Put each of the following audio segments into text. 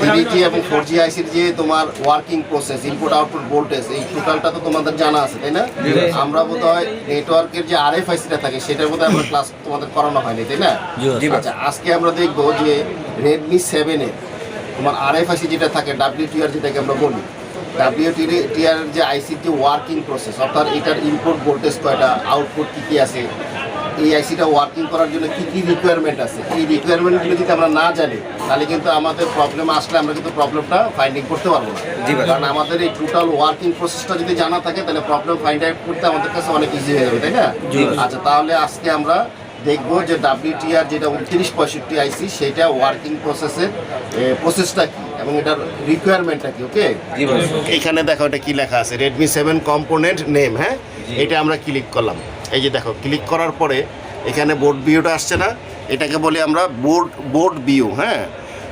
Three এবং four G আইসির যে তোমার working process input output voltage এই টোটালটা তো তোমাদের জানা আছে তাই না? আমরা বোধ হয় নেটওয়ার্কের যে আর এফ আইসিটা থাকে সেটার বোধ আমরা ক্লাস তোমাদের করানো হয়নি তাই না? আচ্ছা আজকে আমরা দেখব যে রেডমি সেভেনের তোমার আর এফ আইসি যেটা থাকে ডাব্লিউ টিআর যেটাকে আমরা বলি ডাব্লিউ টিআর যে আইসির যে ওয়ার্কিং প্রসেস অর্থাৎ এটার ইনপুট ভোল্টেজ কয়টা আউটপুট কী কী আছে এই আইসিটা ওয়ার্কিং করার জন্য কি কি রিকোয়ারমেন্ট আছে? এই রিকোয়ারমেন্টগুলো যদি আমরা না জানি তাহলে কিন্তু আমাদের প্রবলেম আসলে আমরা কিন্তু প্রবলেমটা ফাইন্ডিং করতে পারব না। কারণ আমাদের এই টোটাল ওয়ার্কিং প্রসেসটা যদি জানা থাকে তাহলে প্রবলেম ফাইন্ড আউট করতে আমাদের কাছে অনেক ইজি হয়ে যাবে তাই না? আচ্ছা তাহলে আজকে আমরা দেখব যে ডাব্লিউটিআর যেটা উনত্রিশ পঁয়ষট্টি আইসি সেটা ওয়ার্কিং প্রসেসের প্রসেসটা কি এবং এটার রিকোয়ারমেন্টটা কি ওকে এখানে দেখো এটা কি লেখা আছে রেডমি সেভেন কম্পোনেন্ট নেম হ্যাঁ? এটা আমরা ক্লিক করলাম। এই যে দেখো ক্লিক করার পরে এখানে বোর্ড ভিউটা আসছে না। এটাকে বলি আমরা বোর্ড বোর্ড ভিউ হ্যাঁ?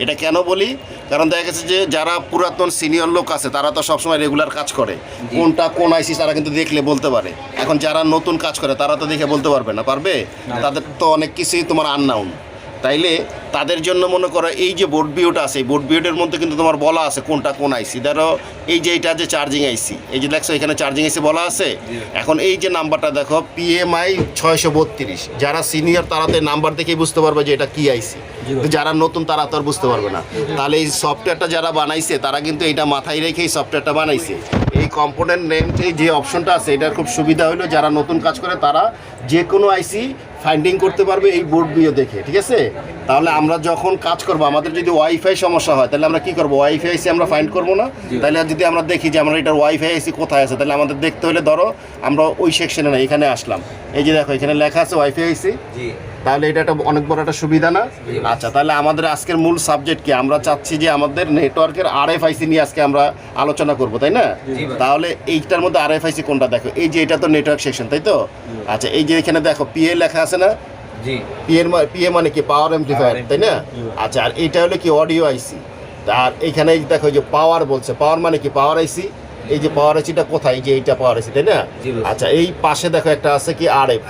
এটা কেন বলি? কারণ দেখা গেছে যে যারা পুরাতন সিনিয়র লোক আছে তারা তো সবসময় রেগুলার কাজ করে। কোনটা কোন আইসি তারা কিন্তু দেখলে বলতে পারে। এখন যারা নতুন কাজ করে তারা তো দেখে বলতে পারবে না পারবে? তাদের তো অনেক কিছুই তোমার আননাউন তাইলে তাদের জন্য মনে করো এই যে বোর্ড ভিউটা আছে এই বোর্ড ভিউটার মধ্যে কিন্তু তোমার বলা আছে কোনটা কোন আইসি ধরো এই যে এটা যে চার্জিং আইসি এই যে দেখছ এখানে চার্জিং আইসি বলা আছে? এখন এই যে নাম্বারটা দেখো পিএমআই ছয়শো বত্রিশ। যারা সিনিয়র তারা তো নাম্বার দেখেই বুঝতে পারবে যে এটা কি আইসি যারা নতুন তারা তো আর বুঝতে পারবে না। তাহলে এই সফটওয়্যারটা যারা বানাইছে তারা কিন্তু এটা মাথায় রেখে এই সফটওয়্যারটা বানাইছে। এই কম্পোনেন্ট নেমটি যে অপশনটা আছে এটার খুব সুবিধা হলো যারা নতুন কাজ করে তারা যে কোনো আইসি ফাইন্ডিং করতে পারবে এই বোর্ড বিও দেখে ঠিক আছে? তাহলে আমরা যখন কাজ করব আমাদের যদি ওয়াইফাই সমস্যা হয় তাহলে আমরা কি করব? ওয়াইফাই আইসি আমরা ফাইন্ড করব না? তাহলে যদি আমরা দেখি যে আমরা এটার ওয়াইফাই আইসি কোথায় আছে তাহলে আমাদের দেখতে হলে ধরো আমরা ওই সেকশনে না এখানে আসলাম। এই যে দেখো এখানে লেখা আছে ওয়াইফাই আইসি তাহলে এটা একটা অনেক বড় একটা সুবিধা না? আচ্ছা তাহলে আমাদের আজকের মূল সাবজেক্ট কি? আমরা চাচ্ছি যে আমাদের নেটওয়ার্কের আর এফ আইসি নিয়ে আজকে আমরা আলোচনা করব তাই না? তাহলে এইটার মধ্যে আর এফ আইসি কোনটা দেখো? এই যে এটা তো নেটওয়ার্ক সেকশন তাই তো? আচ্ছা এই যে এখানে দেখো পিএ লেখা আছে না? জি। পিএ পিএ মানে কি? পাওয়ার এমপ্লিফায়ার তাই না? আচ্ছা আর এইটা হলো কি? অডিও আইসি আর এখানে এই দেখো যে পাওয়ার বলছে পাওয়ার মানে কি? পাওয়ার আইসি এই যে পাওয়ার আইসিটা কোথায়? এই যে এইটা পাওয়ার আইসি তাই না? আচ্ছা এই পাশে দেখো একটা আছে কি? আর এফ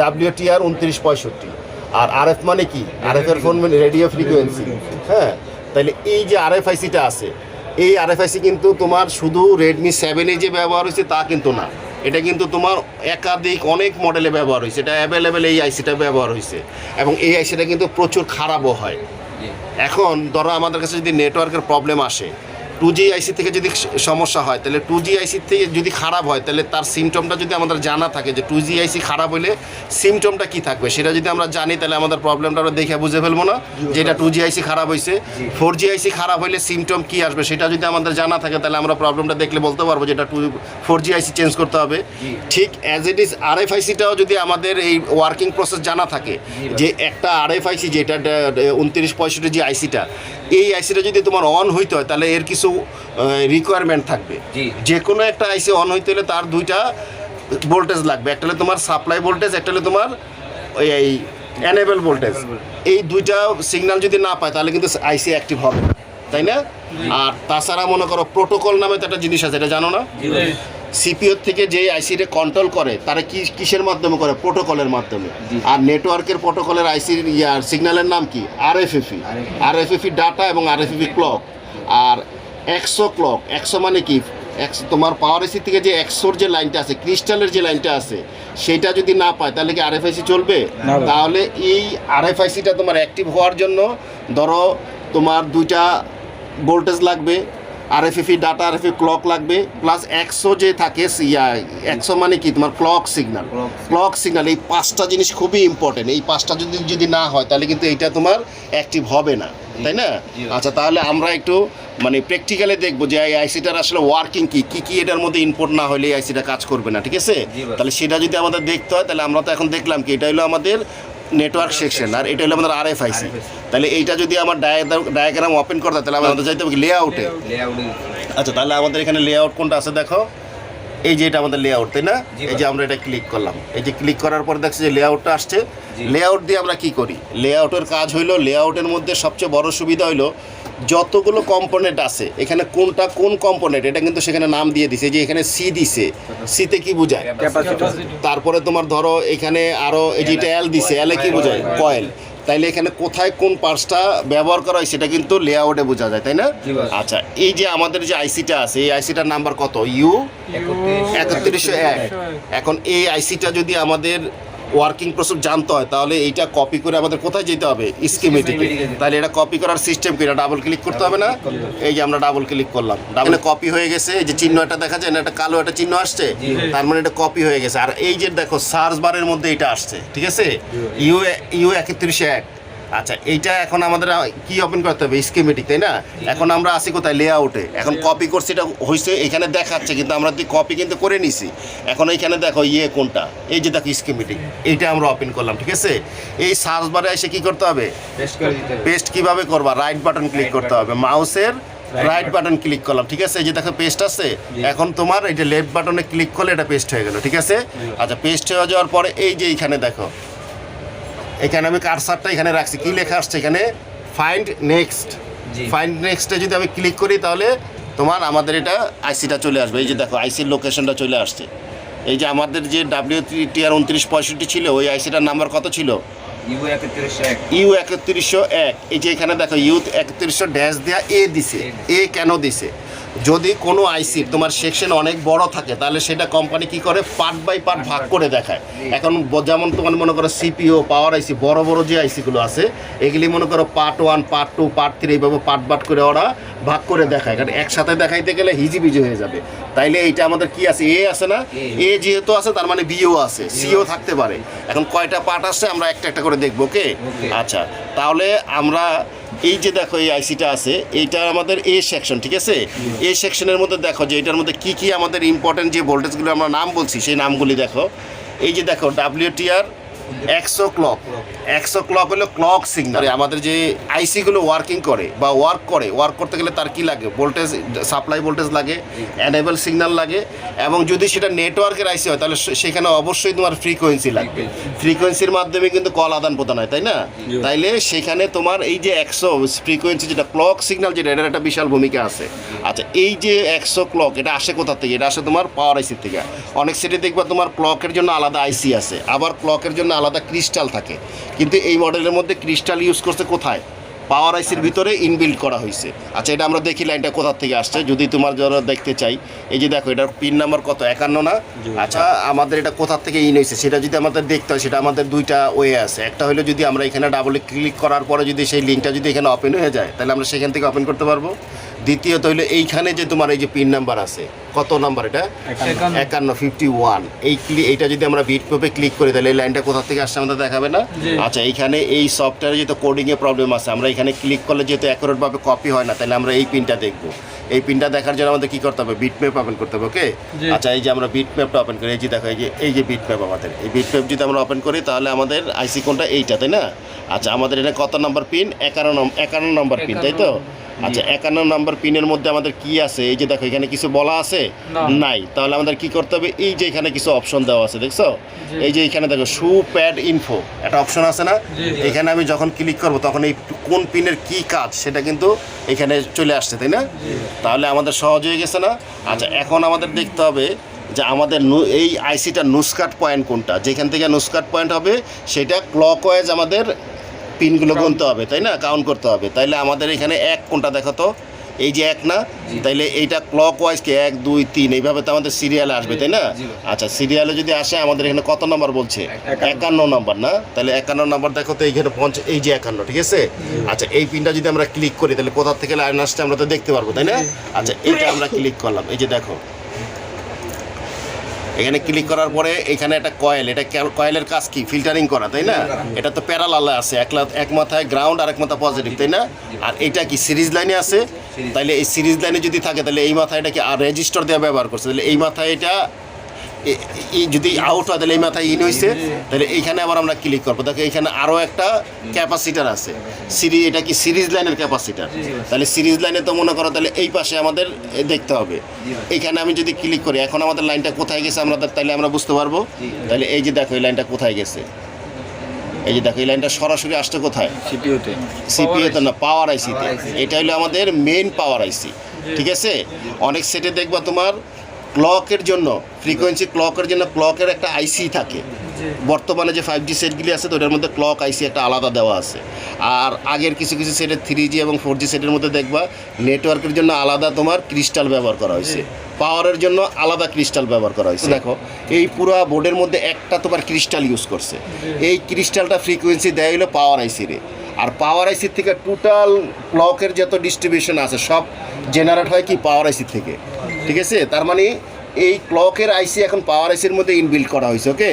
ডাব্লিউটিআর উনত্রিশ পঁয়ষট্টি। আর আর এফ মানে কি? আর এফ এর ফোন মানে রেডিও ফ্রিকোয়েন্সি হ্যাঁ? তাহলে এই যে আর এফ আইসিটা আছে এই আর এফ আইসি কিন্তু তোমার শুধু রেডমি সেভেনে যে ব্যবহার হয়েছে তা কিন্তু না। এটা কিন্তু তোমার একাধিক অনেক মডেলে ব্যবহার হয়েছে। এটা অ্যাভেলেবেল এই আইসিটা ব্যবহার হয়েছে। এবং এই আইসিটা কিন্তু প্রচুর খারাপও হয়। এখন ধরো আমাদের কাছে যদি নেটওয়ার্কের প্রবলেম আসে টু জি আইসি থেকে যদি সমস্যা হয় তাহলে টু জি আইসি থেকে যদি খারাপ হয় তাহলে তার সিমটমটা যদি আমাদের জানা থাকে যে টু জি আইসি খারাপ হলে সিমটমটা কি থাকবে? সেটা যদি আমরা জানি তাহলে আমাদের প্রবলেমটা আমরা দেখে বুঝে ফেলব না যে এটা টু জি আইসি খারাপ হয়েছে ফোর জি আইসি খারাপ হলে সিমটম কি আসবে সেটা যদি আমাদের জানা থাকে তাহলে আমরা প্রবলেমটা দেখলে বলতে পারব যে এটা two four G IC change করতে হবে। ঠিক as it is R F আইসিটাও যদি আমাদের এই ওয়ার্কিং প্রসেস জানা থাকে যে একটা আর এফ আইসি যেটা উনত্রিশ পঁয়ষট্টি যে আইসিটা এই আইসিটা যদি তোমার অন হইতে হয় তাহলে এর কিছু রিকোয়ারমেন্ট থাকবে। যে কোনো একটা আইসি অন হইতে হলে তার দুইটা ভোল্টেজ লাগবে। একটা হলো তোমার সাপ্লাই ভোল্টেজ একটা হলো তোমার ওই এই এনেবল ভোল্টেজ এই দুইটা সিগন্যাল যদি না পায় তাহলে কিন্তু আইসি অ্যাক্টিভ হবে। না, তাই না? আর তাছাড়া মনে করো প্রোটোকল নামে তো একটা জিনিস আছে এটা জানো না? সিপিও থেকে যে আইসিটা কন্ট্রোল করে তারা কি কিসের মাধ্যমে করে? প্রোটোকলের মাধ্যমে। আর নেটওয়ার্কের প্রোটোকলের আইসির ইয়ার সিগন্যালের নাম কি? আর এফ এফি আর এফ এফি ডাটা এবং আর এফ এফি ক্লক আর একশো ক্লক একশো মানে কি? একশো তোমার পাওয়ার এসি থেকে যে একশোর যে লাইনটা আছে ক্রিস্টালের যে লাইনটা আছে সেটা যদি না পায় তাহলে কি আরএফআইসি চলবে? তাহলে এই আরএফআইসিটা তোমার অ্যাক্টিভ হওয়ার জন্য ধরো তোমার দুইটা ভোল্টেজ লাগবে আরএফএফি ডাটা আরএফএফি ক্লক লাগবে প্লাস একশো যে থাকে একশো মানে কি? তোমার ক্লক সিগনাল ক্লক সিগনাল এই পাঁচটা জিনিস খুবই ইম্পর্টেন্ট এই পাঁচটা যদি যদি না হয় তাহলে কিন্তু এইটা তোমার অ্যাক্টিভ হবে না তাই না? আচ্ছা তাহলে আমরা একটু মানে প্র্যাকটিক্যালি দেখব যে এই আইসিটার আসলে ওয়ার্কিং কি? কি কি এটার মধ্যে ইনপুট না হলে এই আইসিটা কাজ করবে না ঠিক আছে? তাহলে সেটা যদি আমাদের দেখতে হয় তাহলে আমরা তো এখন দেখলাম কি? এটা হলো আমাদের নেটওয়ার্ক সেকশন আর এটা হলো আমাদের আর এফ আইসি তাহলে এইটা যদি আমার ডায়াগ্রাম ওপেন করতে হয়, তাহলে আমাদের চাইতে হবে লে আউটে আচ্ছা তাহলে আমাদের এখানে লে আউট কোনটা আছে দেখো? এই যে এটা আমাদের লে আউট তাই না? এই যে আমরা এটা ক্লিক করলাম। এই যে ক্লিক করার পর দেখছি যে লে আউটটা আসছে। লে আউট দিয়ে আমরা কি করি? লেআউটের কাজ হইল লে আউটের মধ্যে সবচেয়ে বড় সুবিধা হইল যতগুলো কম্পোনেন্ট আছে এখানে কোনটা কোন কম্পোনেন্ট এটা কিন্তু সেখানে নাম দিয়ে দিছে যে এখানে সি দিছে সিতে কি বোঝায়? তারপরে তোমার ধরো এখানে আরও এই যেটা এল দিছে এলে কি বোঝায়? কয়েল তাইলে এখানে কোথায় কোন পার্টসটা ব্যবহার করা হয় সেটা কিন্তু লেআউটে বোঝা যায় তাই না? আচ্ছা এই যে আমাদের যে আইসিটা আছে এই আইসিটার নাম্বার কত? ইউ একত্রিশশো এক। এখন এই আইসিটা যদি আমাদের ওয়ার্কিং প্রসেস জানতে হয় তাহলে এইটা কপি করে আমাদের কোথায় যেতে হবে? স্কিমেটিকে তাহলে এটা কপি করার সিস্টেম কি? এটা ডাবল ক্লিক করতে হবে না? এই যে আমরা ডাবল ক্লিক করলাম। ডাবলে কপি হয়ে গেছে এই যে চিহ্ন একটা দেখা যায় না একটা কালো একটা চিহ্ন আসছে? তার মানে এটা কপি হয়ে গেছে। আর এই যে দেখো সার্চ বারের মধ্যে এটা আসছে ঠিক আছে? ইউ ইউ একত্রিশে এক। আচ্ছা এইটা এখন আমাদের কি ওপেন করতে হবে? স্কিমেটিক তাই না? এখন আমরা আসি কোথায়? লেআউটে এখন কপি করছি এটা হয়েছে এখানে দেখাচ্ছে কিন্তু আমরা কপি কিন্তু করে নিছি। এখন এইখানে দেখো ইয়ে কোনটা? এই যে দেখো স্কিমেটিক এইটা আমরা ওপেন করলাম ঠিক আছে? এই সার্চ বারে এসে কি করতে হবে? পেস্ট করে হবে। পেস্ট কীভাবে করবা? রাইট বাটন ক্লিক করতে হবে। মাউসের রাইট বাটন ক্লিক করলাম ঠিক আছে? এই যে দেখো পেস্ট আছে। এখন তোমার এই যে লেফট বাটনে ক্লিক করলে এটা পেস্ট হয়ে গেল ঠিক আছে? আচ্ছা পেস্ট হয়ে যাওয়ার পরে এই যে এইখানে দেখো এখানে আমি কারসারটা এখানে রাখছি। কী লেখা আসছে এখানে? Find next. ফাইন্ড নেক্সটে যদি আমি ক্লিক করি তাহলে তোমার আমাদের এটা আইসিটা চলে আসবে। এই যে দেখো আইসির লোকেশনটা চলে আসছে। এই যে আমাদের যে ডাব্লিউ টিআর উনত্রিশ পঁয়ষট্টি ছিল ওই আইসিটার নাম্বার কত ছিল? ইউ একত্রিশশো এক। ইউ একত্রিশশো এক। এই যে এখানে দেখো ইউথ একত্রিশশো ড্যাশ দেওয়া এ দিছে। এ কেন দিছে? যদি কোনো আইসির তোমার সেকশন অনেক বড় থাকে তাহলে সেটা কোম্পানি কি করে? পার্ট বাই পার্ট ভাগ করে দেখায়। এখন যেমন তোমার মনে করো সিপিও পাওয়ার আইসি বড় বড় যে আইসিগুলো আছে এগুলি মনে করো part one part two part three এইভাবে পার্ট পার্ট করে ওরা ভাগ করে দেখায়। কারণ একসাথে দেখাইতে গেলে হিজিবিজি হয়ে যাবে। তাইলে এইটা আমাদের কি আছে? এ আছে না? এ যেহেতু আছে তার মানে বিও আছে। সিও থাকতে পারে। এখন কয়টা পার্ট আসছে আমরা একটা একটা করে দেখব ওকে আচ্ছা তাহলে আমরা এই যে দেখো এই আইসিটা আছে, এইটা আমাদের এ সেকশন ঠিক আছে? এ সেকশনের মধ্যে দেখো যে এটার মধ্যে কি কি আমাদের ইম্পর্টেন্ট যে ভোল্টেজগুলো আমরা নাম বলছি, সেই নামগুলি দেখো। এই যে দেখো ডাব্লিউটিআর একশো ক্লক একশো ক্লক হলো ক্লক সিগনাল আমাদের যে আইসিগুলো ওয়ার্কিং করে বা ওয়ার্ক করে ওয়ার্ক করতে গেলে তার কি লাগে? ভোল্টেজ সাপ্লাই ভোল্টেজ লাগে অ্যানেবল সিগনাল লাগে এবং যদি সেটা নেটওয়ার্কের আইসি হয় তাহলে সেখানে অবশ্যই তোমার ফ্রিকোয়েন্সি লাগবে। ফ্রিকোয়েন্সির মাধ্যমে কিন্তু কল আদান প্রদান হয় তাই না? তাইলে সেখানে তোমার এই যে একশো ফ্রিকোয়েন্সি যেটা ক্লক সিগনাল যেটা এটার একটা বিশাল ভূমিকা আছে। আচ্ছা এই যে একশো ক্লক এটা আসে কোথা থেকে? এটা আসে তোমার পাওয়ার আইসি থেকে। অনেক সিটি দেখবা তোমার ক্লকের জন্য আলাদা আইসি আছে। আবার ক্লকের জন্য আলাদা ক্রিস্টাল থাকে। কিন্তু এই মডেলের মধ্যে ক্রিস্টাল ইউজ করছে কোথায়? পাওয়ার আইসির ভিতরে ইনবিল্ড করা হয়েছে। আচ্ছা এটা আমরা দেখি লাইনটা কোথা থেকে আসছে। যদি তোমার জন্য দেখতে চাই এই যে দেখো এটার পিন নাম্বার কত? একান্ন না? আচ্ছা আমাদের এটা কোথা থেকে ইন হয়েছে? সেটা যদি আমাদের দেখতে হয় সেটা আমাদের দুইটা ওয়ে আছে। একটা হলো যদি আমরা এখানে ডাবল ক্লিক করার পরে যদি সেই লিঙ্কটা যদি এখানে ওপেন হয়ে যায় তাহলে আমরা সেখান থেকে ওপেন করতে পারব। দ্বিতীয়ত হইল এইখানে যে তোমার এই যে পিন নাম্বার আছে কত নাম্বার এটা? একান্ন। ফিফটি ওয়ান এই এইটা যদি আমরা বিট পেপে ক্লিক করি তাহলে এই লাইনটা কোথা থেকে আসছে আমাদের দেখাবে না? আচ্ছা এইখানে এই সফটওয়্যারে যেহেতু কোডিংয়ে প্রবলেম আছে আমরা এখানে ক্লিক করলে যেহেতু অ্যাকুরেটভাবে কপি হয় না তাহলে আমরা এই পিনটা দেখব। এই পিনটা দেখার জন্য আমাদের কি করতে হবে? বিট ম্যাপ ওপেন করতে হবে ওকে আচ্ছা এই যে আমরা বিট ম্যাপটা ওপেন করি এই যে দেখো এই যে এই যে বিট ম্যাপ আমাদের। এই বিট ম্যাপ যদি আমরা ওপেন করি তাহলে আমাদের আইসি কোনটা এইটা তাই না? আচ্ছা আমাদের এটা কত নাম্বার পিন একান্ন একান্ন নম্বর পিন তাই তো? আচ্ছা একান্ন নাম্বার পিনের মধ্যে আমাদের কি আছে? এই যে দেখো এখানে কিছু বলা আছে? নাই। তাহলে আমাদের কি করতে হবে? এই যে এখানে কিছু অপশন দেওয়া আছে দেখছ? এই যে এখানে দেখো শু প্যাড ইনফো একটা অপশন আছে না? এখানে আমি যখন ক্লিক করব তখন এই কোন পিনের কি কাজ সেটা কিন্তু এখানে চলে আসছে তাই না? তাহলে আমাদের সহজ হয়ে গেছে না? আচ্ছা এখন আমাদের দেখতে হবে যে আমাদের এই আইসিটার নুসকাট পয়েন্ট কোনটা? যেখান থেকে নুসকাট পয়েন্ট হবে সেটা ক্লক ওয়াইজ আমাদের পিনগুলো গুনতে হবে তাই না? কাউন্ট করতে হবে। তাইলে আমাদের এখানে এক কোনটা দেখো তো? এই যে এক না? তাইলে এইটা ক্লক ওয়াইজ কি এক দুই তিন এইভাবে তো আমাদের সিরিয়ালে আসবে তাই না? আচ্ছা সিরিয়ালে যদি আসে আমাদের এখানে কত নাম্বার বলছে? একান্ন। নাম্বার না? তাহলে একান্ন নাম্বার দেখো তো এইখানে পঞ্চ এই যে একান্ন ঠিক আছে? আচ্ছা এই পিনটা যদি আমরা ক্লিক করি তাহলে কোথা থেকে লাইন আসছে আমরা তো দেখতে পারব তাই না? আচ্ছা এইটা আমরা ক্লিক করলাম। এই যে দেখো এখানে ক্লিক করার পরে এখানে একটা কয়েল এটা কয়েলের কাজ কি? ফিল্টারিং করা তাই না? এটা তো প্যারালালে আছে একলা এক মাথায় গ্রাউন্ড আর এক মাথা পজিটিভ তাই না? আর এটা কি সিরিজ লাইনে আছে? তাহলে এই সিরিজ লাইনে যদি থাকে তাহলে এই মাথায় এটা কি আর রেজিস্টার দেওয়া ব্যবহার করছে। তাহলে এই মাথায় এটা যদি আউট হয় তাহলে এই মাথায় ইন হয়েছে তাহলে এইখানে আবার আমরা ক্লিক করব। দেখো এখানে আরও একটা ক্যাপাসিটার আছে। সিরিজ এটা কি সিরিজ লাইনের ক্যাপাসিটার তাহলে সিরিজ লাইনে তো মনে করো তাহলে এই পাশে আমাদের দেখতে হবে। এখানে আমি যদি ক্লিক করি এখন আমাদের লাইনটা কোথায় গেছে আমরা তাহলে আমরা বুঝতে পারব। তাহলে এই যে দেখো এই লাইনটা কোথায় গেছে? এই যে দেখো এই লাইনটা সরাসরি আসছে কোথায়? সিপিইউতে সিপিএতে না পাওয়ার আইসিতে এটা হলো আমাদের মেন পাওয়ার আইসি ঠিক আছে? অনেক সেটে দেখবা তোমার ক্লকের জন্য ফ্রিকোয়েন্সি ক্লকের জন্য ক্লকের একটা আইসি থাকে। বর্তমানে যে ফাইভ জি সেটগুলি আছে তো ওটার মধ্যে ক্লক আইসি একটা আলাদা দেওয়া আছে। আর আগের কিছু কিছু সেটের থ্রি জি এবং ফোর জি সেটের মধ্যে দেখবা নেটওয়ার্কের জন্য আলাদা তোমার ক্রিস্টাল ব্যবহার করা হয়েছে। পাওয়ারের জন্য আলাদা ক্রিস্টাল ব্যবহার করা হয়েছে। দেখো এই পুরো বোর্ডের মধ্যে একটা তোমার ক্রিস্টাল ইউজ করছে। এই ক্রিস্টালটা ফ্রিকোয়েন্সি দেয় হলো পাওয়ার আইসি রে। আর পাওয়ার আইসির থেকে টোটাল ক্লকের যত ডিস্ট্রিবিউশন আছে সব জেনারেট হয় কি? পাওয়ার আইসি থেকে। ঠিক আছে? তার মানে এই ক্লকের আইসি এখন পাওয়ার আইসির মধ্যে ইনবিল্ড করা হয়েছে ওকে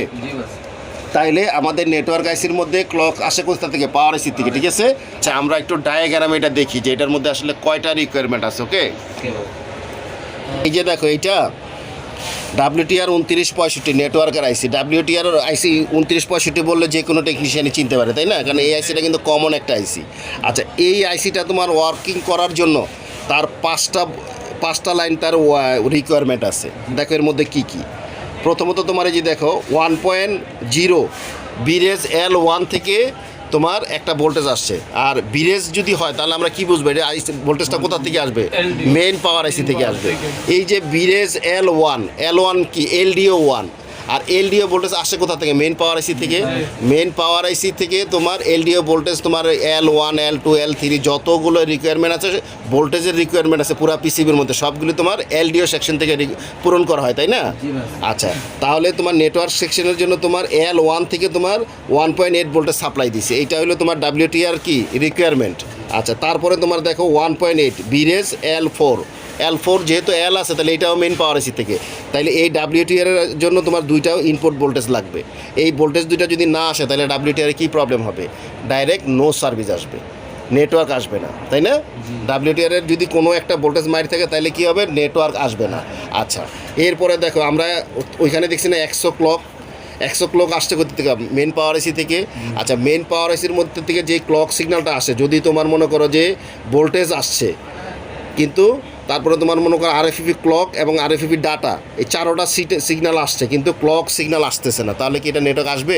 তাইলে আমাদের নেটওয়ার্ক আইসির মধ্যে ক্লক আসে কোথা থেকে? পাওয়ার আইসি থেকে ঠিক আছে? আচ্ছা আমরা একটু ডায়াগ্রামে এটা দেখি যে এটার মধ্যে আসলে কয়টা রিকোয়ারমেন্ট আছে ওকে ওকে এই যে দেখো এইটা ডাব্লিউটিআর উনত্রিশ পঁয়ষট্টি নেটওয়ার্কের আইসি ডাব্লিউটিআর আইসি উনত্রিশ পঁয়ষট্টি বললে যে কোনো টেকনিশিয়ানই চিনতে পারে তাই না? কারণ এই আইসিটা কিন্তু কমন একটা আইসি আচ্ছা এই আইসিটা তোমার ওয়ার্কিং করার জন্য তার পাঁচটা পাঁচটা লাইন তার রিকোয়ারমেন্ট আছে। দেখো এর মধ্যে কি কি? প্রথমত তোমার এই যে দেখো one point zero VREG L one থেকে তোমার একটা ভোল্টেজ আসছে। আর বিরেজ যদি হয় তাহলে আমরা কি বুঝব? এটা আইসি ভোল্টেজটা কোথা থেকে আসবে? মেইন পাওয়ার আইসি থেকে আসবে। এই যে বিরেজ এল ওয়ান এল ওয়ান কি? এলডিও ওয়ান আর এলডিও ভোল্টেজ আসে কোথা থেকে? মেন পাওয়ার আইসি থেকে। মেন পাওয়ার আইসি থেকে তোমার এলডিও ভোল্টেজ তোমার L one L two L three যতগুলো রিকোয়ারমেন্ট আছে ভোল্টেজের রিকোয়ারমেন্ট আছে পুরো পিসিবির মধ্যে সবগুলো তোমার এলডিও সেকশন থেকে পূরণ করা হয় তাই না? আচ্ছা তাহলে তোমার নেটওয়ার্ক সেকশনের জন্য তোমার এল ওয়ান থেকে তোমার one point eight voltage supply দিছে। এইটা হলো তোমার ডাব্লিউটিআর কি? রিকোয়ারমেন্ট আচ্ছা তারপরে তোমার দেখো one point eight VREG L four L four যেহেতু এল আছে, তাহলে এটাও মেন পাওয়ার এসি থেকে। তাহলে এই ডাব্লিউটিআর জন্য তোমার দুইটাও ইনপুট ভোল্টেজ লাগবে। এই ভোল্টেজ দুইটা যদি না আসে, তাহলে ডাব্লিউটিআর কী প্রবলেম হবে? ডাইরেক্ট নো সার্ভিস আসবে। নেটওয়ার্ক আসবে না, তাই না? ডাব্লিউটিআর যদি কোনো একটা ভোল্টেজ মারি থাকে তাহলে কি হবে? নেটওয়ার্ক আসবে না। আচ্ছা এরপরে দেখো, আমরা ওইখানে দেখছি না একশো ক্লক একশো ক্লক আসছে কোথা থেকে? মেন পাওয়ার এসি থেকে। আচ্ছা মেন পাওয়ার এসির মধ্যে থেকে যে ক্লক সিগন্যালটা আসে, যদি তোমার মনে করো যে ভোল্টেজ আসছে, কিন্তু তারপরে তোমার মনে করো আরএফপি ক্লক এবং আরএফপি ডাটা এই চারোটা সিগন্যাল আসছে কিন্তু ক্লক সিগন্যাল আসতেছে না। তাহলে কি এটা নেটওয়ার্ক আসবে?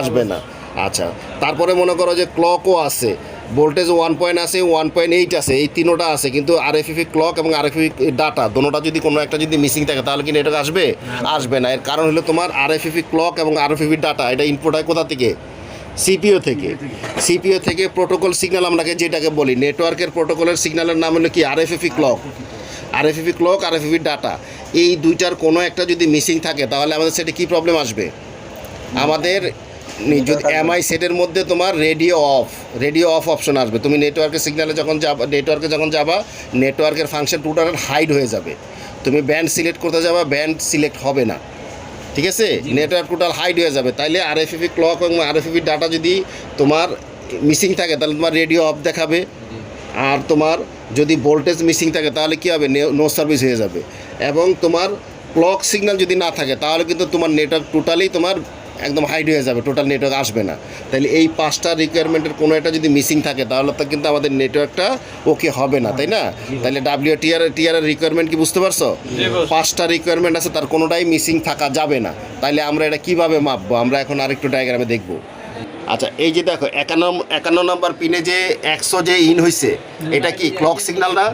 আসবে না। আচ্ছা তারপরে মনে করো যে ক্লকও আছে ভোল্টেজ ওয়ান পয়েন্ট আছে ওয়ান পয়েন্ট এইট আছে এই তিনোটা আছে কিন্তু আরএফপি ক্লক এবং আরএফপি ডাটা দোনোটা যদি কোনো একটা যদি মিসিং থাকে তাহলে কি নেটওয়ার্ক আসবে? আসবে না। এর কারণ হলো তোমার আরএফপি ক্লক এবং আরএফপি ডাটা এটা ইনপুট হয় কোথা থেকে? সিপিও থেকে। সিপিও থেকে প্রোটোকল সিগন্যাল আমরা যেটাকে বলি নেটওয়ার্কের প্রোটোকলের সিগন্যালের নাম হলো কি? RFFE clock RFFE clock RFFE data এই দুইটার কোনো একটা যদি মিসিং থাকে, তাহলে আমাদের সেটা কী প্রবলেম আসবে? আমাদের যদি এমআই সেটের মধ্যে তোমার radio off radio off option আসবে। তুমি নেটওয়ার্কের সিগন্যালে যখন যাবা নেটওয়ার্কে যখন যাবা নেটওয়ার্কের ফাংশন টোটাল হাইড হয়ে যাবে। তুমি ব্যান্ড সিলেক্ট করতে যাবা ব্যান্ড সিলেক্ট হবে না। ঠিক আছে? নেটওয়ার্ক টোটাল হাইড হয়ে যাবে। তাইলে আর এফ আরএফএফি ক্লক এবং আরএফএফি ডাটা যদি তোমার মিসিং থাকে তাহলে তোমার রেডিও অফ দেখাবে। আর তোমার যদি ভোল্টেজ মিসিং থাকে তাহলে কী হবে? নো সার্ভিস হয়ে যাবে। এবং তোমার ক্লক সিগন্যাল যদি না থাকে তাহলে কিন্তু তোমার নেটওয়ার্ক টোটালি তোমার একদম হাইড হয়ে যাবে টোটাল নেটওয়ার্ক আসবে না। তাহলে এই পাঁচটা রিকোয়ারমেন্টের কোনো একটা যদি মিসিং থাকে তাহলে তো কিন্তু আমাদের নেটওয়ার্কটা ওকে হবে না তাই না? তাহলে ডাব্লিউ টিআর টিআর রিকোয়ারমেন্ট কি বুঝতে পারছ? পাঁচটা রিকোয়ারমেন্ট আছে তার কোনোটাই মিসিং থাকা যাবে না। তাহলে আমরা এটা কীভাবে মাপবো? আমরা এখন আরেকটু ডায়াগ্রামে দেখব। আচ্ছা এই যে দেখো একান্ন একান্ন নম্বর পিনে যে একশো যে ইন হয়েছে এটা কি ক্লক সিগন্যাল না?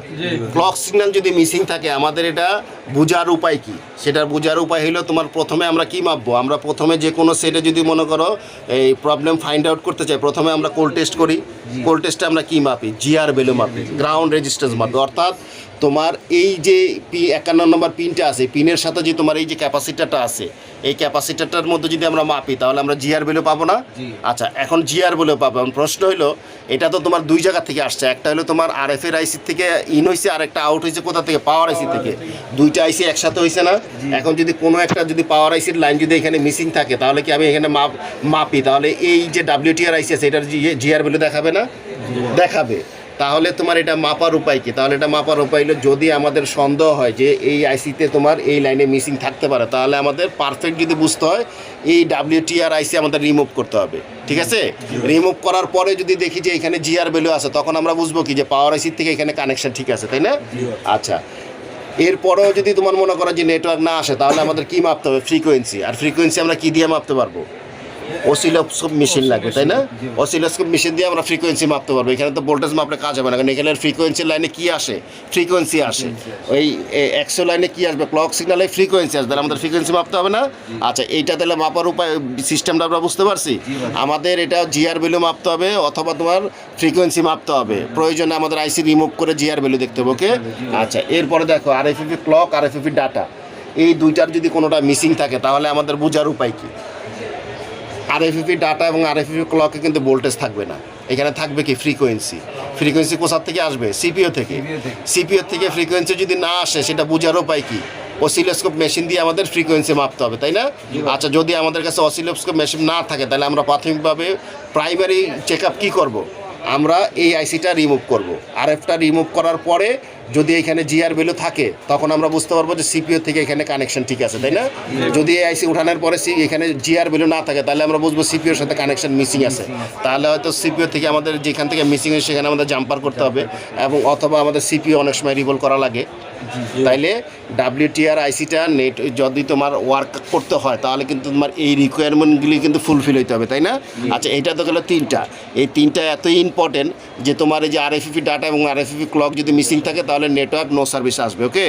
ক্লক সিগন্যাল যদি মিসিং থাকে আমাদের এটা বোঝার উপায় কি? সেটার বোঝার উপায় হলো তোমার প্রথমে আমরা কি মাপবো? আমরা প্রথমে যে কোনো সেটে যদি মনে করো এই প্রবলেম ফাইন্ড আউট করতে চাই প্রথমে আমরা কোল টেস্ট করি। কোল টেস্টে আমরা কি মাপি? জিআর ভ্যালু মাপি। গ্রাউন্ড রেজিস্ট্যান্স মাপি। অর্থাৎ তোমার এই যে পি একান্ন নম্বর পিনটা আছে পিনের সাথে যে তোমার এই যে ক্যাপাসিটারটা আছে এই ক্যাপাসিটারটার মধ্যে যদি আমরা মাপি তাহলে আমরা জিআর ভ্যালু পাবো না? আচ্ছা এখন জিআর বলে পাবো। এখন প্রশ্ন হলো এটা তো তোমার দুই জায়গা থেকে আসছে। একটা হলো তোমার আর এফ এর আইসি থেকে ইন হয়েছে আর একটা আউট হয়েছে কোথা থেকে? পাওয়ার আইসি থেকে। দুইটা আইসি একসাথে হয়েছে না? এখন যদি কোনো একটা যদি পাওয়ার আইসির লাইন যদি এখানে মিসিং থাকে তাহলে কি আমি এখানে মাপ মাপি? তাহলে এই যে ডাব্লিউটিআর আইসি আছে এটার জিআর ভ্যালু দেখাবে না? দেখাবে। তাহলে তোমার এটা মাপার উপায় কি? তাহলে এটা মাপার উপায় হলো যদি আমাদের সন্দেহ হয় যে এই আইসিতে তোমার এই লাইনে মিসিং থাকতে পারে, তাহলে আমাদের পারফেক্ট যদি বুঝতে হয়, এই ডাব্লিউটিআর আইসি আমাদের রিমুভ করতে হবে। ঠিক আছে? রিমুভ করার পরে যদি দেখি যে এখানে জিআর ভ্যালু আছে, তখন আমরা বুঝব কি যে পাওয়ার আইসি থেকে এখানে কানেকশন ঠিক আছে, তাই না? আচ্ছা। এরপরেও যদি তোমার মনে করো যে নেটওয়ার্ক না আসে, তাহলে আমাদের কি মাপতে হবে? ফ্রিকোয়েন্সি আর ফ্রিকোয়েন্সি আমরা কী দিয়ে মাপতে পারব? অসিলোস্কোপ মেশিন লাগবে তাই না? অসিলোস্কোপ মেশিন দিয়ে আমরা ফ্রিকোয়েন্সি মাপতে পারব। এখানে তো ভোল্টেজ মাপলে কাজ হবে না কারণ এখানে ফ্রিকোয়েন্সি লাইনে কি আসে? ফ্রিকোয়েন্সি আসে। ওই একশো লাইনে কি আসবে? ক্লক সিগনালে ফ্রিকোয়েন্সি আসবে। তাহলে আমাদের ফ্রিকোয়েন্সি মাপতে হবে না? আচ্ছা এইটা তাহলে মাপার উপায় সিস্টেমটা আমরা বুঝতে পারছি? আমাদের এটা জিআর ভ্যালু মাপতে হবে অথবা তোমার ফ্রিকোয়েন্সি মাপতে হবে। প্রয়োজনে আমাদের আইসি রিমুভ করে জিআর ভ্যালু দেখতে হবে ওকে আচ্ছা এরপরে দেখো R F clock R F data এই দুইটার যদি কোনোটা মিসিং থাকে তাহলে আমাদের বোঝার উপায় কী? আর এফএফি ডাটা এবং আর এফএফি ক্লকে কিন্তু ভোল্টেজ থাকবে না। এখানে থাকবে কি? ফ্রিকোয়েন্সি ফ্রিকোয়েন্সি কোথার থেকে আসবে? সিপিও থেকে। সিপিও থেকে। ফ্রিকোয়েন্সি যদি না আসে সেটা বোঝার উপায় কি? অসিলোস্কোপ মেশিন দিয়ে আমাদের ফ্রিকোয়েন্সি মাপতে হবে তাই না? আচ্ছা যদি আমাদের কাছে অসিলোস্কোপ মেশিন না থাকে তাহলে আমরা প্রাথমিকভাবে প্রাইমারি চেক আপ কী করব? আমরা এই আইসিটা রিমুভ করব। আর এফটা রিমুভ করার পরে যদি এখানে জিআর ভ্যালু থাকে, তখন আমরা বুঝতে পারব যে সিপিও থেকে এখানে কানেকশন ঠিক আছে, তাই না? যদি এই আইসি উঠানোর পরে এখানে জিআর ভ্যালু না থাকে, তাহলে আমরা বুঝব সিপিওর সাথে কানেকশন মিসিং আছে। তাহলে হয়তো সিপিও থেকে আমাদের যেখান থেকে মিসিং হয় সেখানে আমাদের জাম্পার করতে হবে এবং অথবা আমাদের সিপিও অনেক সময় রিভল করা লাগে। তাইলে ডাব্লিউটিআর আইসিটা নেট যদি তোমার ওয়ার্ক করতে হয়, তাহলে কিন্তু তোমার এই রিকোয়ারমেন্টগুলি কিন্তু ফুলফিল হইতে হবে, তাই না? আচ্ছা এটা তো গেলো তিনটা। এই তিনটা এতই ইম্পর্টেন্ট যে তোমার এই যে আর এফিপি ডাটা এবং আর এফিপি ক্লক যদি মিসিং থাকে, তাহলে নেটওয়ার্ক নো সার্ভিস আসবে ওকে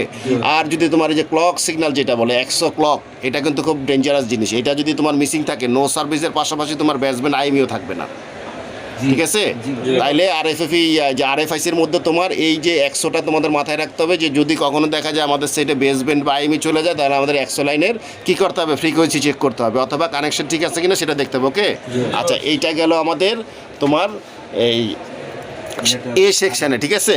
আর যদি তোমার এই যে ক্লক সিগন্যাল যেটা বলে একশো ক্লক এটা কিন্তু খুব ডেঞ্জারাস জিনিস। এটা যদি তোমার মিসিং থাকে নো সার্ভিসের পাশাপাশি তোমার ব্যাসব্যান্ড আইমিও থাকবে না। ঠিক আছে? তাইলে আর এফ এফ যে আর এফ আইসির মধ্যে তোমার এই যে একশোটা তোমাদের মাথায় রাখতে হবে যে যদি কখনো দেখা যায় আমাদের সেটে বেসবেন্ড বা আইমি চলে যায় তাহলে আমাদের একশো লাইনের কী করতে হবে? ফ্রিকোয়েন্সি চেক করতে হবে অথবা কানেকশন ঠিক আছে কিনা সেটা দেখতে হবে ওকে আচ্ছা এইটা গেল আমাদের তোমার এই এ সেকশনে ঠিক আছে?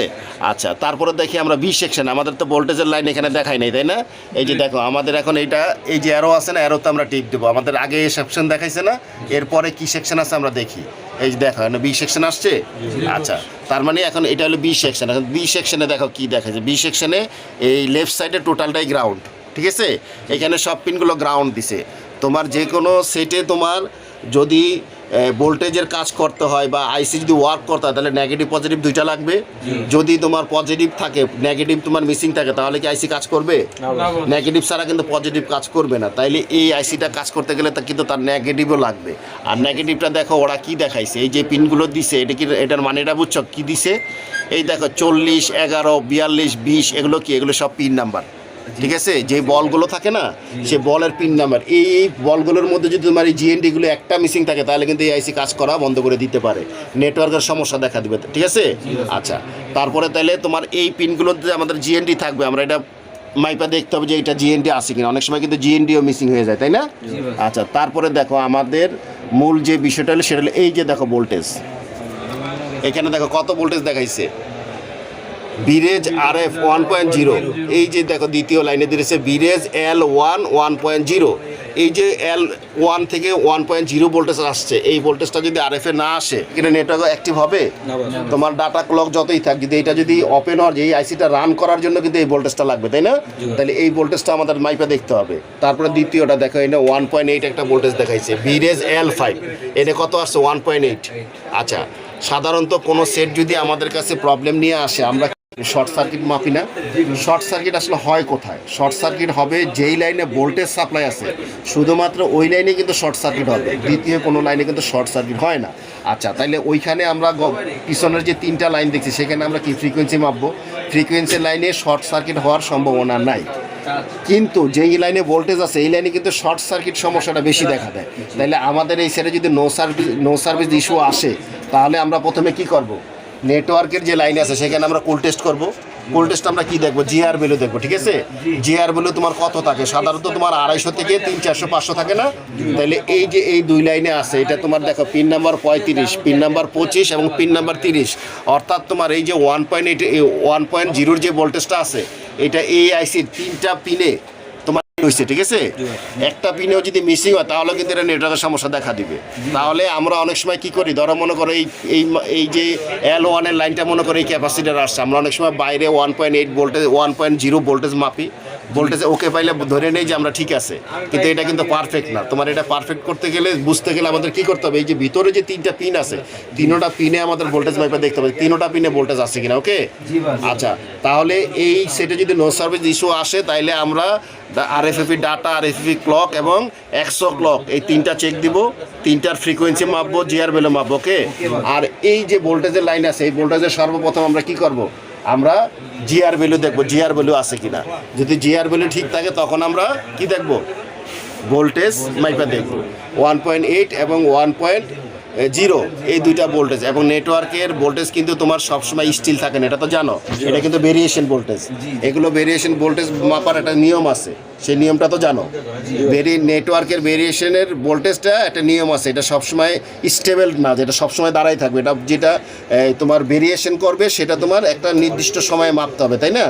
আচ্ছা তারপরে দেখি আমরা বি সেকশনে আমাদের তো ভোল্টেজের লাইন এখানে দেখাই নাই তাই না? এই যে দেখো আমাদের এখন এইটা এই যে অ্যারো আছে না অ্যারোতে আমরা টিপ দেবো। আমাদের আগে এ সেকশন দেখাইছে না এরপরে কি সেকশন আছে আমরা দেখি। এই যে দেখো বি সেকশন আসছে? আচ্ছা তার মানে এখন এটা হলো বি সেকশন এখন বি সেকশনে দেখো কি দেখাচ্ছে বি সেকশনে এই লেফট সাইডে টোটালটাই গ্রাউন্ড ঠিক আছে? এখানে সব পিনগুলো গ্রাউন্ড দিছে। তোমার যে কোনো সেটে তোমার যদি ভোল্টেজের কাজ করতে হয় বা আইসি যদি ওয়ার্ক করতে হয় তাহলে নেগেটিভ পজিটিভ দুইটা লাগবে। যদি তোমার পজিটিভ থাকে নেগেটিভ তোমার মিসিং থাকে তাহলে কি আইসি কাজ করবে? নেগেটিভ ছাড়া কিন্তু পজিটিভ কাজ করবে না। তাইলে এই আইসিটা কাজ করতে গেলে তা কিন্তু তার নেগেটিভও লাগবে। আর নেগেটিভটা দেখো ওরা কি দেখাইছে? এই যে পিনগুলো দিছে এটা কি এটার মানেটা বুঝছ? কি দিছে? এই দেখো চল্লিশ এগারো বিয়াল্লিশ বিশ এগুলো কি? এগুলো সব পিন নাম্বার ঠিক আছে? যে বলগুলো থাকে না সে বলের পিন নাম্বার। এই এই বলগুলোর মধ্যে যদি তোমার এই জিএনডিগুলো একটা মিসিং থাকে তাহলে কিন্তু এই আইসি কাজ করা বন্ধ করে দিতে পারে। নেটওয়ার্কের সমস্যা দেখা দিবে ঠিক আছে? আচ্ছা তারপরে তাহলে তোমার এই পিনগুলোতে আমাদের জিএনডি থাকবে। আমরা এটা মাইপা দেখতে হবে যে এটা জিএনডি আছে কিনা। অনেক সময় কিন্তু জিএনডিও মিসিং হয়ে যায় তাই না? আচ্ছা তারপরে দেখো আমাদের মূল যে বিষয়টা হলো সেটা হলো এই যে দেখো ভোল্টেজ এখানে দেখো কত ভোল্টেজ দেখাইছে? VREG R F one point zero এই যে দেখো দ্বিতীয় লাইনে দিয়েছে VREG L one one point zero এই যে এল ওয়ান থেকে ওয়ান পয়েন্ট জিরো ভোল্টেজ আসছে। এই ভোল্টেজটা যদি আর এফে না আসে এখানে নেটওয়ার্ক অ্যাক্টিভ হবে? তোমার ডাটা ক্লক যতই থাক যদি এটা যদি ওপেন হয় যে এই আইসিটা রান করার জন্য কিন্তু এই ভোল্টেজটা লাগবে তাই না? তাহলে এই ভোল্টেজটা আমাদের মাইপে দেখতে হবে। তারপরে দ্বিতীয়টা দেখো এনে ওয়ান পয়েন্ট এইট একটা ভোল্টেজ দেখাইছে। বিরেজ এল ফাইভ এনে কত আসছে? ওয়ান পয়েন্ট এইট আচ্ছা সাধারণত কোনো সেট যদি আমাদের কাছে প্রবলেম নিয়ে আসে আমরা শর্ট সার্কিট মাপি না। শর্ট সার্কিট আসলে হয় কোথায়? শর্ট সার্কিট হবে যেই লাইনে ভোল্টেজ সাপ্লাই আছে, শুধুমাত্র ওই লাইনে কিন্তু শর্ট সার্কিট হবে, দ্বিতীয় কোনো লাইনে কিন্তু শর্ট সার্কিট হয় না। আচ্ছা তাইলে ওইখানে আমরা পিছনের যে তিনটা লাইন দেখছি, সেখানে আমরা কি ফ্রিকোয়েন্সি মাপবো? ফ্রিকোয়েন্সি লাইনে শর্ট সার্কিট হওয়ার সম্ভাবনা নাই। কিন্তু যেই লাইনে ভোল্টেজ আছে, এই লাইনে কিন্তু শর্ট সার্কিট সমস্যাটা বেশি দেখা দেয়। তাহলে আমাদের এই সেটে যদি no service no service issue আসে, তাহলে আমরা প্রথমে কি করব? নেটওয়ার্কের যে লাইন আছে সেখানে আমরা কোল টেস্ট করব। কোল টেস্ট আমরা কি দেখব? জিআর ভ্যালু দেখব ঠিক আছে? জিআর ভ্যালু তোমার কত থাকে? সাধারণত তোমার আড়াইশো থেকে তিন চারশো পাঁচশো থাকে না? তাহলে এই যে এই দুই লাইনে আছে এটা তোমার দেখো পিন নাম্বার পঁয়ত্রিশ পিন নাম্বার পঁচিশ এবং পিন নাম্বার তিরিশ। অর্থাৎ তোমার এই যে one point eight one point জিরোর যে ভোল্টেজটা আছে এটা এই আইসির তিনটা পিনে হয়েছে ঠিক আছে? একটা পিনেও যদি মিসিং হয়, তাহলে কিন্তু এটা নেটওয়ার্কের সমস্যা দেখা দিবে। তাহলে আমরা অনেক সময় কি করি, ধরো মনে করো এই এই এই যে এল ওয়ানের লাইনটা মনে করো এই ক্যাপাসিটার আসছে, আমরা অনেক সময় বাইরে one point eight voltage one point zero voltage মাপি। Voltage okay পাইলে ধরে নেই যে আমরা ঠিক আছে। কিন্তু এটা কিন্তু পারফেক্ট না। তোমার এটা পারফেক্ট করতে গেলে বুঝতে গেলে আমাদের কি করতে হবে? এই যে ভিতরে যে তিনটা পিন আছে তিনোটা পিনে আমাদের ভোল্টেজ মাইপা দেখতে হবে। তিনোটা পিনে ভোল্টেজ আছে কিনা ওকে আচ্ছা তাহলে এই সেটা যদি নো সার্ভিস ইস্যু আসে তাইলে আমরা R F FE data R F FE clock এবং একশো ক্লক এই তিনটা চেক দিব। তিনটার ফ্রিকোয়েন্সি মাপবো জিআর ভ্যালু মাপবো ওকে আর এই যে ভোল্টেজের লাইন আছে এই ভোল্টেজের সর্বপ্রথম আমরা কি করব? আমরা জিআর ভ্যালু দেখব জিআর ভ্যালু আছে কি না যদি জিআর ভ্যালু ঠিক থাকে, তখন আমরা কি দেখব? ভোল্টেজ মাইপা দেখব। ওয়ান পয়েন্ট এইট এবং ওয়ান পয়েন্ট জিরো এই দুইটা ভোল্টেজ এবং নেটওয়ার্কের ভোল্টেজ কিন্তু তোমার সবসময় স্টিল থাকে না এটা তো জানো? এটা কিন্তু ভেরিয়েশন ভোল্টেজ এগুলো ভেরিয়েশন ভোল্টেজ মাপার একটা নিয়ম আছে সেই নিয়মটা তো জানো? ভেরি নেটওয়ার্কের ভেরিয়েশনের ভোল্টেজটা একটা নিয়ম আছে এটা সবসময় স্টেবল না যেটা সবসময় দাঁড়াই থাকবে। এটা যেটা তোমার ভেরিয়েশন করবে সেটা তোমার একটা নির্দিষ্ট সময়ে মাপতে হবে তাই না?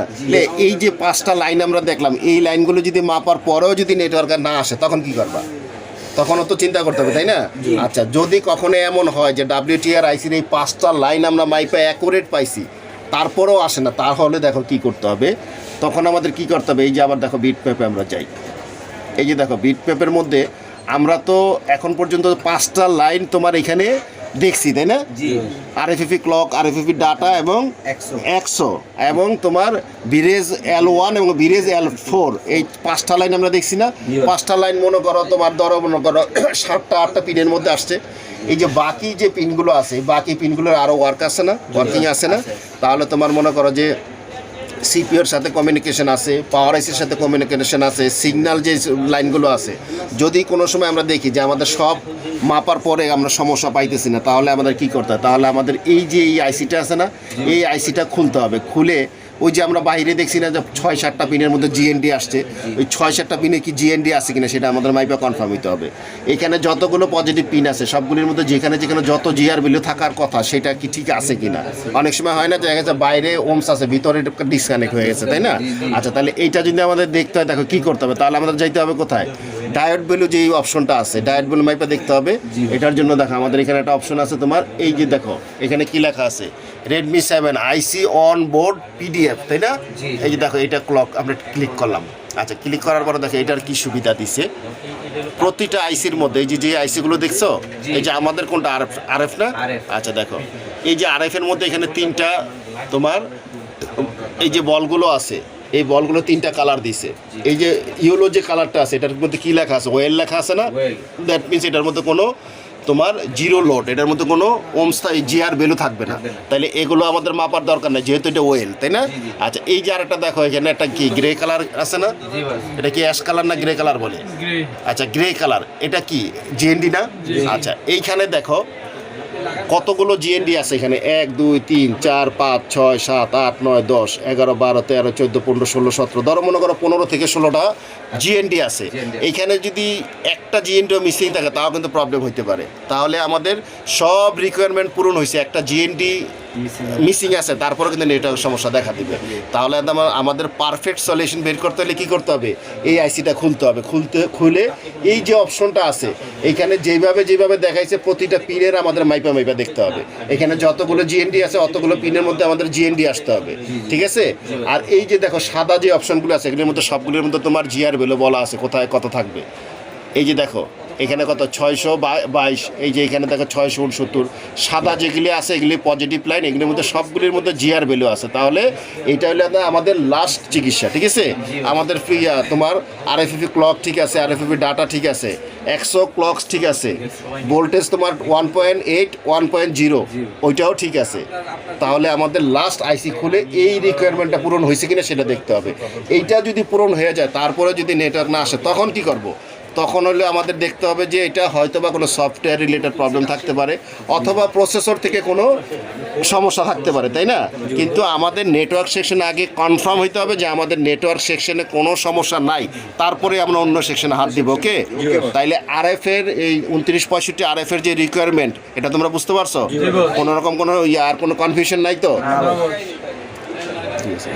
এই যে পাঁচটা লাইন আমরা দেখলাম এই লাইনগুলো যদি মাপার পরেও যদি নেটওয়ার্ক না আসে তখন কি করবা? তখনও তো চিন্তা করতে হবে তাই না? আচ্ছা যদি কখনো এমন হয় যে ডাব্লিউটিআর আইসির এই পাঁচটা লাইন আমরা মাইপে অ্যাকুরেট পাইছি তারপরেও আসে না তাহলে দেখো কি করতে হবে। তখন আমাদের কি করতে হবে? এই যে আবার দেখো বিট পেপে আমরা যাই এই যে দেখো বিট পেপের মধ্যে আমরা তো এখন পর্যন্ত পাঁচটা লাইন তোমার এখানে দেখছি তাই না? R F clock R F FE data এবং একশো। একশো এবং তোমার বিরেজ এল ওয়ান এবং বিরেজ এল ফোর এই পাঁচটা লাইন আমরা দেখছি না? পাঁচটা লাইন মনে করো তোমার ধরো মনে করো সাতটা আটটা পিনের মধ্যে আসছে। এই যে বাকি যে পিনগুলো আছে বাকি পিনগুলোর আরও ওয়ার্ক আছে না? ওয়ার্কিং আছে না? তাহলে তোমার মনে করো যে সিপিওর সাথে কমিউনিকেশন আছে পাওয়ার আইসির সাথে কমিউনিকেশন আছে সিগন্যাল যে লাইনগুলো আছে, যদি কোনো সময় আমরা দেখি যে আমাদের সব মাপার পরে আমরা সমস্যা পাইতেছি না, তাহলে আমাদের কি করতে হয়? তাহলে আমাদের এই যে এই আইসিটা আছে না, এই আইসিটা খুলতে হবে। খুলে ওই যে আমরা বাইরে দেখছি না যে ছয় সাতটা পিনের মধ্যে জিএনডি আসছে। ওই ছয় সাতটা পিনে কি জিএনডি আছে কিনা সেটা আমাদের মাইপা কনফার্ম হতে হবে। এখানে যতগুলো পজিটিভ পিন আছে সবগুলির মধ্যে যেখানে যেখানে যত জিআর ভ্যালু থাকার কথা সেটা কি ঠিক আছে কিনা? অনেক সময় হয় না দেখা গেছে বাইরে ওমস আছে ভিতরে ডিসকানেক্ট হয়ে গেছে তাই না? আচ্ছা তাহলে এইটা যদি আমাদের দেখতে হয় দেখো কি করতে হবে? তাহলে আমাদের যাইতে হবে কোথায়? ডায়োড ভ্যালু যে অপশনটা আছে ডায়েট ভ্যালু মাইপা দেখতে হবে। এটার জন্য দেখো আমাদের এখানে একটা অপশন আছে তোমার এই যে দেখো এখানে কি লেখা আছে? Redmi seven IC on board PDF তাই না? এই যে দেখো এটা ক্লক আমরা ক্লিক করলাম। আচ্ছা ক্লিক করার পরে দেখো এটার কি সুবিধা দিছে? প্রতিটা আইসির মধ্যে এই যে যে আইসিগুলো দেখছ? এই যে আমাদের কোনটা আর এফ না? আচ্ছা দেখো এই যে আরএফ এর মধ্যে এখানে তিনটা তোমার এই যে বলগুলো আছে এই বলগুলো তিনটা কালার দিছে। এই যে ইয়েলো যে কালারটা আছে এটার মধ্যে কি লেখা আছে? ওয়েল লেখা আছে না। দ্যাট মিনস এটার মধ্যে কোনো তোমার জিরো লোড এটার মধ্যে কোনো ওমস্তা জিআর ভ্যালু থাকবে না। তাহলে এগুলো আমাদের মাপার দরকার নেই যেহেতু এটা ওয়েল তাই না। আচ্ছা এই যে আরেকটা দেখো এখানে একটা কি গ্রে কালার আছে না? এটা কি অ্যাশ কালার না গ্রে কালার বলে? আচ্ছা গ্রে কালার এটা কি জিএনডি না? আচ্ছা এইখানে দেখো কতগুলো জিএনডি আছে এখানে? এক দুই তিন চার পাঁচ ছয় সাত আট নয় দশ এগারো বারো তেরো চোদ্দ পনেরো ষোলো সতেরো ধরো মনে করো পনেরো থেকে ষোলোটা জিএনডি আছে। এখানে এইখানে যদি একটা জিএনডিও মিসিং থাকে তাও কিন্তু প্রবলেম হইতে পারে। তাহলে আমাদের সব রিকোয়ারমেন্ট পূরণ হয়েছে একটা জিএনডি মিসিং আছে। তারপরে কিন্তু নেটওয়ার্ক সমস্যা দেখা দিবে। তাহলে আমাদের পারফেক্ট সলিউশন বের করতে হলে কি করতে হবে? এই আইসিটা খুলতে হবে। খুলতে খুলে এই যে অপশনটা আছে, এখানে যেভাবে যেভাবে দেখাইছে, প্রতিটা পিনের আমাদের মাইপা মাইপা দেখতে হবে। এখানে যতগুলো জিএনডি আছে, অতগুলো পিনের মধ্যে আমাদের জিএনডি আসতে হবে। ঠিক আছে? আর এই যে দেখো, সাদা যে অপশনগুলো আছে, এগুলোর মধ্যে সবগুলোর মধ্যে তোমার জিআর বেলো বলা আছে, কোথায় কত থাকবে? এই যে দেখো এখানে কত? ছয়শো বাইশ। এই যে এখানে দেখো ছয়শো উনসত্তর। সাদা যেগুলি আছে এগুলি পজিটিভ লাইন এগুলির মধ্যে সবগুলির মধ্যে জিআর ভ্যালু আছে। তাহলে এটা হলো আমাদের লাস্ট চিকিৎসা ঠিক আছে? আমাদের ফ্রি তোমার আর এফ ক্লক ঠিক আছে আর এফ ডাটা ঠিক আছে একশো ক্লকস ঠিক আছে ভোল্টেজ তোমার one point eight one point zero ওইটাও ঠিক আছে। তাহলে আমাদের লাস্ট আইসি খুলে এই রিকোয়ারমেন্টটা পূরণ হয়েছে কিনা সেটা দেখতে হবে। এইটা যদি পূরণ হয়ে যায় তারপরে যদি নেটওয়ার্ক না আসে তখন কি করব? তখন হলে আমাদের দেখতে হবে যে এটা হয়তো বা কোনো সফটওয়্যার রিলেটেড প্রবলেম থাকতে পারে অথবা প্রসেসর থেকে কোনো সমস্যা থাকতে পারে তাই না? কিন্তু আমাদের নেটওয়ার্ক সেকশনে আগে কনফার্ম হইতে হবে যে আমাদের নেটওয়ার্ক সেকশনে কোনো সমস্যা নাই তারপরে আমরা অন্য সেকশনে হাত দিব ওকে তাইলে আর এফ এর এই উনত্রিশ পঁয়ষট্টি আর এফ এর যে রিকোয়ারমেন্ট এটা তোমরা বুঝতে পারছ? কোনো রকম কোনো ইয়ে আর কোনো কনফিউশন নাই তো? ঠিক আছে।